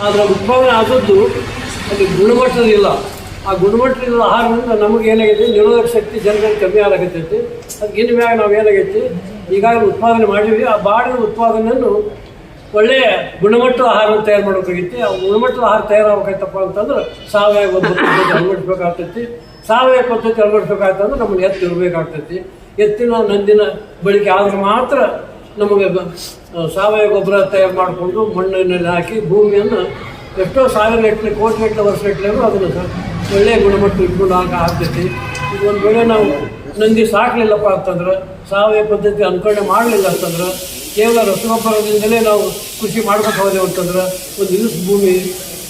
ಆದರೆ ಉತ್ಪಾದನೆ ಆದದ್ದು ಅಲ್ಲಿ ಗುಣಮಟ್ಟದಿಲ್ಲ ಆ ಗುಣಮಟ್ಟದ ಆಹಾರದಿಂದ ನಮಗೆ ಏನಾಗೈತಿ ನಿರೋಧಕ ಶಕ್ತಿ ಜನಗಳಿಗೆ ಕಮ್ಮಿ ಆಗತೈತಿ ಅದಕ್ಕೆ ಇನ್ನು ಮ್ಯಾಗ ನಾವು ಏನಾಗೈತಿ? ಈಗಾಗಲೇ ಉತ್ಪಾದನೆ ಮಾಡಿದ್ವಿ ಆ ಬಾಡಿನ ಉತ್ಪಾದನೆಯನ್ನು ಒಳ್ಳೆಯ ಗುಣಮಟ್ಟದ ಆಹಾರವನ್ನು ತಯಾರು ಮಾಡಬೇಕಾಗಿತ್ತು ಆ ಗುಣಮಟ್ಟದ ಆಹಾರ ತಯಾರಾಗಬೇಕೈತಪ್ಪ ಅಂತಂದ್ರೆ ಸಾವಯವ ಪದ್ಧತಿ ಅಳವಡಿಸ್ಬೇಕಾಗ್ತೈತಿ. ಸಾವಯವ ಪದ್ಧತಿ ಅಳವಡಿಸ್ಬೇಕಾಗ್ತಂದ್ರೆ ನಮ್ಮನ್ನು ಎತ್ತು ಇರಬೇಕಾಗ್ತೈತಿ ಎತ್ತಿನ ನಂದಿನ ಬಳಕೆ ಆದರೆ ಮಾತ್ರ ನಮಗೆ ಸಾವಯವ ಗೊಬ್ಬರ ತಯಾರು ಮಾಡಿಕೊಂಡು ಮಣ್ಣಿನಲ್ಲಿ ಹಾಕಿ ಭೂಮಿಯನ್ನು ಎಷ್ಟೋ ಸಾವಿರ ಗಟ್ಟಲೆ ಕೋಟಿ ವರ್ಷ ಗಟ್ಟಲೆ ಅದನ್ನು ಒಳ್ಳೆಯ ಗುಣಮಟ್ಟ ಇಟ್ಕೊಂಡು ಹಾಕಿ ಆಗ್ತೈತಿ ಈಗ ಒಂದು ವೇಳೆ ನಾವು ನಂದಿ ಸಾಕಲಿಲ್ಲಪ್ಪ ಅಂತಂದ್ರೆ, ಸಾವಯವ ಪದ್ಧತಿ ಅನುಕರಣೆ ಮಾಡಲಿಲ್ಲ ಅಂತಂದ್ರೆ, ಕೇವಲ ರಸಗೊಬ್ಬರದಿಂದಲೇ ನಾವು ಕೃಷಿ ಮಾಡ್ಬೇಕು ಹೋದೆವು ಅಂತಂದ್ರೆ, ಒಂದು ಇಳಿಸ್ ಭೂಮಿ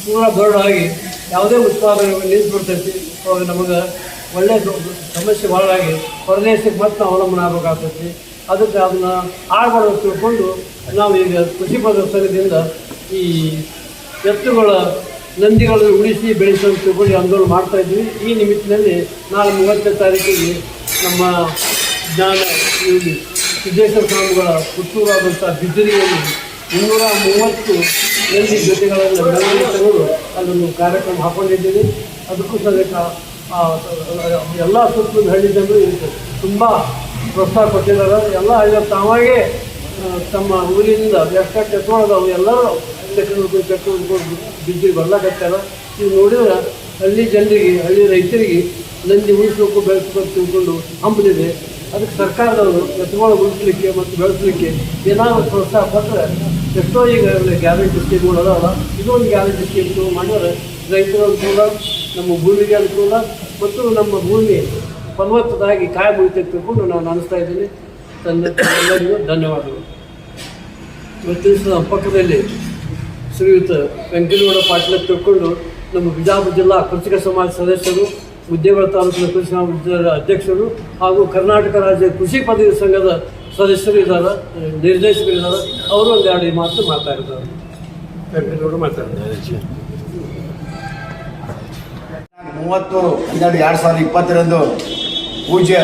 ಪೂರ ಆಗಿ ಯಾವುದೇ ಉತ್ಪಾದನೆ ನಿಂತ್ಬಿಡ್ತೈತಿ ಅವಾಗ ನಮಗೆ ಒಳ್ಳೆಯ ಸಮಸ್ಯೆ ಸಮಸ್ಯೆ ಭಾಳಾಗಿ ಹೊರದೇಶಕ್ಕೆ ಮತ್ತೆ ಅವಲಂಬನೆ ಆಗಬೇಕಾಗ್ತೈತಿ. ಅದಕ್ಕೆ ಅದನ್ನು ಆಳ್ಬಾರ್ದು ಮಾಡೋದು ತಿಳ್ಕೊಂಡು ನಾವು ಈಗ ಕೃಷಿ ಪ್ರದರ್ಶನದಿಂದ ಈ ಎತ್ತುಗಳ ನಂದಿಗಳನ್ನು ಉಳಿಸಿ ಬೆಳೆಸಲು ತಿಳ್ಕೊಂಡು ಆಂದೋಲನ ಮಾಡ್ತಾ ಇದ್ದೀವಿ. ಈ ನಿಮಿತ್ತಿನಲ್ಲಿ ನಾಳೆ ಮೂವತ್ತನೇ ತಾರೀಕಿಗೆ ನಮ್ಮ ಜ್ಞಾನ ಇಲ್ಲಿ ಸಿದ್ದೇಶ್ವರ ಸ್ವಾಮಿಗಳ ಹುಟ್ಟೂರಾದಂಥ ಬಿದ್ದರಿಯಲ್ಲಿ ಮುನ್ನೂರ ಮೂವತ್ತು ನಂದಿ ಜೊತೆಗಳನ್ನು ಬೆಳವಣಿಗೆ ಅದನ್ನು ಕಾರ್ಯಕ್ರಮ ಹಾಕೊಂಡಿದ್ದೀವಿ ಅದಕ್ಕೂ ಸಹ ಎಲ್ಲ ಸುತ್ತಲೂ ಹಳ್ಳಿ ಜನರು ತುಂಬ ಪ್ರೋತ್ಸಾಹ ಕೊಟ್ಟಿದ್ದಾರೆ. ಎಲ್ಲ ಐವತ್ತು ತಾವಾಗೇ ತಮ್ಮ ಊರಿನಿಂದ ಎಷ್ಟಕ್ಕೆ ಎತ್ಕೊಳ್ಳೋದವು ಎಲ್ಲರೂ ತೆಕ್ಕೊಂಡು ತೆಕ್ಕೊಂಡು ಬಿದ್ದು ಬರ್ಲಾಕತ್ತಾರ. ನೀವು ನೋಡಿದ್ರೆ ಹಳ್ಳಿ ಜನರಿಗೆ, ಹಳ್ಳಿ ರೈತರಿಗೆ ನಂದಿ ಉಳಿಸ್ಬೇಕು, ಬೆಳೆಸ್ಬೇಕು ತಿಳ್ಕೊಂಡು ಹಂಬಲಿದೆ ಅದಕ್ಕೆ ಸರ್ಕಾರದವರು ಎತ್ತುಗಳು ಉಳಿಸ್ಲಿಕ್ಕೆ ಮತ್ತು ಬೆಳೆಸಲಿಕ್ಕೆ ಏನಾದರೂ ಪ್ರೋತ್ಸಾಹ ಕೊಟ್ಟರೆ ಎಷ್ಟೋ ಈಗ ಗ್ಯಾರಂಟಿ ಸ್ಕೀಮ್ಗಳು ಅದಾವ ಇದೊಂದು ಗ್ಯಾರಂಟಿ ಸ್ಕೀಮ್ ಮಾಡಿದ್ರೆ ರೈತರ ಅನುಕೂಲ, ನಮ್ಮ ಭೂಮಿಗೆ ಅನುಕೂಲ ಮತ್ತು ನಮ್ಮ ಭೂಮಿ ಫಲವತ್ತದಾಗಿ ಕಾಯ ಮುಗಿತೈತೆ ತಿಳ್ಕೊಂಡು ನಾನು ಅನಿಸ್ತಾ ಇದ್ದೀನಿ. ತನ್ನ ಎಲ್ಲರಿಗೂ ಧನ್ಯವಾದಗಳು. ನಮ್ಮ ಪಕ್ಕದಲ್ಲಿ ಶ್ರೀಯುತ ವೆಂಕಟಗೌಡ ಪಾಟೀಲ ತಿಳ್ಕೊಂಡು ನಮ್ಮ ಬಿಜಾಪುರ ಜಿಲ್ಲಾ ಕೃಷಿಕ ಸಮಾಜ ಸದಸ್ಯರು ಉದ್ಯೋಗ ತಾಲೂಕಿನ ಕೃಷಿ ಸಮಾಜದ ಅಧ್ಯಕ್ಷರು ಹಾಗೂ ಕರ್ನಾಟಕ ರಾಜ್ಯ ಕೃಷಿ ಪದವಿ ಸಂಘದ ಸದಸ್ಯರು ಇದ್ದಾರೆ, ನಿರ್ದೇಶಕರು ಇದ್ದಾರೆ. ಅವರು ಒಂದು ಎರಡು ಮಾತು ಮಾತಾಡಿದ್ದಾರೆ. ವೆಂಕಟಗೌಡ ಮಾತಾಡಿದ್ದಾರೆ. ಮೂವತ್ತು ಹನ್ನೆರಡು ಎರಡು ಸಾವಿರದ ಇಪ್ಪತ್ತರಂದು ಪೂಜ್ಯ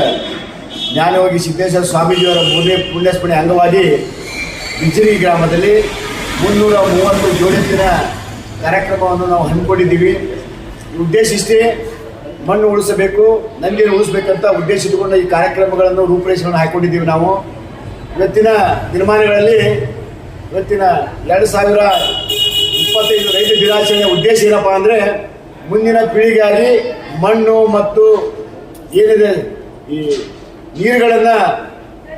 ಜ್ಞಾನಯೋಗಿ ಸಿದ್ದೇಶ್ವರ ಸ್ವಾಮೀಜಿಯವರ ಮೂರನೇ ಪುಣ್ಯಸ್ಮರಣೆ ಅಂಗವಾಗಿ ಬಿಜಿರಿ ಗ್ರಾಮದಲ್ಲಿ ಮುನ್ನೂರ ಮೂವತ್ತು ಜೋಡಿಸಿನ ಕಾರ್ಯಕ್ರಮವನ್ನು ನಾವು ಹಮ್ಮಿಕೊಂಡಿದ್ದೀವಿ. ಉದ್ದೇಶಿಸಿ ಮಣ್ಣು ಉಳಿಸಬೇಕು ನಂದಿಯನ್ನು ಉಳಿಸಬೇಕಂತ ಉದ್ದೇಶ ಇಟ್ಟುಕೊಂಡು ಈ ಕಾರ್ಯಕ್ರಮಗಳನ್ನು ರೂಪುರೇಷೆಗಳನ್ನು ಹಾಕ್ಕೊಂಡಿದ್ದೀವಿ ನಾವು. ಇವತ್ತಿನ ದಿನಮಾನಗಳಲ್ಲಿ ಇವತ್ತಿನ ಎರಡು ಸಾವಿರ ಇಪ್ಪತ್ತೈದು ರೈತ ದಿನಾಚರಣೆಯ ಉದ್ದೇಶ ಏನಪ್ಪ ಅಂದರೆ ಮುಂದಿನ ಪೀಳಿಗೆಯಾಗಿ ಮಣ್ಣು ಮತ್ತು ಏನಿದೆ? ಈ ನೀರುಗಳನ್ನು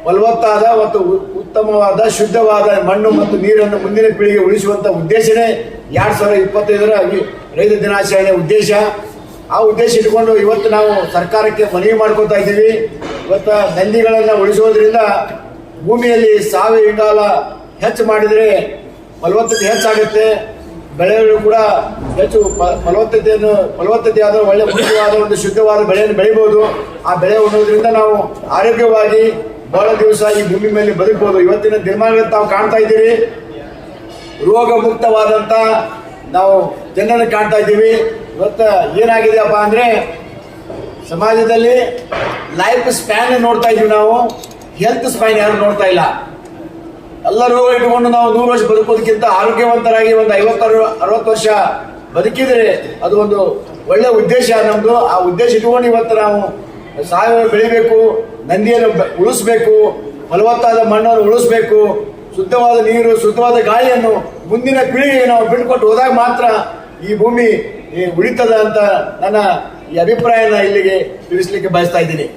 ಫಲವತ್ತಾದ ಮತ್ತು ಉತ್ತಮವಾದ, ಶುದ್ಧವಾದ ಮಣ್ಣು ಮತ್ತು ನೀರನ್ನು ಮುಂದಿನ ಪೀಳಿಗೆ ಉಳಿಸುವಂಥ ಉದ್ದೇಶನೇ ಎರಡು ಸಾವಿರದ ಇಪ್ಪತ್ತೈದರ ರೈತ ದಿನಾಚರಣೆ ಉದ್ದೇಶ. ಆ ಉದ್ದೇಶ ಇಟ್ಕೊಂಡು ಇವತ್ತು ನಾವು ಸರ್ಕಾರಕ್ಕೆ ಮನವಿ ಮಾಡ್ಕೊತಾ ಇದ್ದೀವಿ. ಇವತ್ತು ನಂದಿಗಳನ್ನು ಉಳಿಸೋದ್ರಿಂದ ಭೂಮಿಯಲ್ಲಿ ಸಾವಯವ ಇಂಗಾಲ ಹೆಚ್ಚು ಮಾಡಿದರೆ ಫಲವತ್ತತೆ ಹೆಚ್ಚಾಗುತ್ತೆ. ಬೆಳೆಗಳು ಕೂಡ ಹೆಚ್ಚು ಫಲವತ್ತತೆಯನ್ನು, ಫಲವತ್ತತೆಯಾದ ಒಳ್ಳೆ ಮುಖ್ಯವಾದ ಒಂದು ಶುದ್ಧವಾದ ಬೆಳೆಯನ್ನು ಬೆಳೆಯಬಹುದು ಆ ಬೆಳೆ ಉಣ್ಣೋದ್ರಿಂದ ನಾವು ಆರೋಗ್ಯವಾಗಿ ಬಹಳ ದಿವಸ ಈ ಭೂಮಿ ಮೇಲೆ ಬದುಕಬಹುದು ಇವತ್ತಿನ ದಿನಮಾನಗಳಲ್ಲಿ ತಾವು ಕಾಣ್ತಾ ಇದ್ದೀರಿ. ರೋಗ ಮುಕ್ತವಾದಂಥ ನಾವು ಜನರನ್ನು ಕಾಣ್ತಾ ಇದ್ದೀವಿ. ಇವತ್ತು ಏನಾಗಿದೆಯಪ್ಪ ಅಂದರೆ ಸಮಾಜದಲ್ಲಿ ಲೈಫ್ ಸ್ಪ್ಯಾನ್ ನೋಡ್ತಾ ಇದ್ದೀವಿ ನಾವು. ಹೆಲ್ತ್ ಸ್ಪ್ಯಾನ್ ಯಾರು ನೋಡ್ತಾ ಇಲ್ಲ. ಎಲ್ಲ ರೋಗ ಇಟ್ಕೊಂಡು ನಾವು ನೂರು ವರ್ಷ ಬದುಕೋದಕ್ಕಿಂತ ಆರೋಗ್ಯವಂತರಾಗಿ ಒಂದು ಐವತ್ತಾರು, ಅರವತ್ತು ವರ್ಷ ಬದುಕಿದ್ರೆ ಅದು ಒಂದು ಒಳ್ಳೆ ಉದ್ದೇಶ ನಮ್ಮದು ಆ ಉದ್ದೇಶ ಇಟ್ಕೊಂಡು ಇವತ್ತು ನಾವು ಸಾವಯವ ಬೆಳಿಬೇಕು, ನಂದಿಯನ್ನು ಉಳಿಸ್ಬೇಕು, ಫಲವತ್ತಾದ ಮಣ್ಣನ್ನು ಉಳಿಸ್ಬೇಕು, ಶುದ್ಧವಾದ ನೀರು, ಶುದ್ಧವಾದ ಗಾಳಿಯನ್ನು ಮುಂದಿನ ಪೀಳಿಗೆಗೆ ನಾವು ಬಿಟ್ಕೊಟ್ಟು ಹೋದಾಗ ಮಾತ್ರ ಈ ಭೂಮಿ ಉಳಿತದ ಅಂತ ನನ್ನ ಈ ಅಭಿಪ್ರಾಯನ ಇಲ್ಲಿಗೆ ತಿಳಿಸ್ಲಿಕ್ಕೆ ಬಯಸ್ತಾ ಇದ್ದೀನಿ.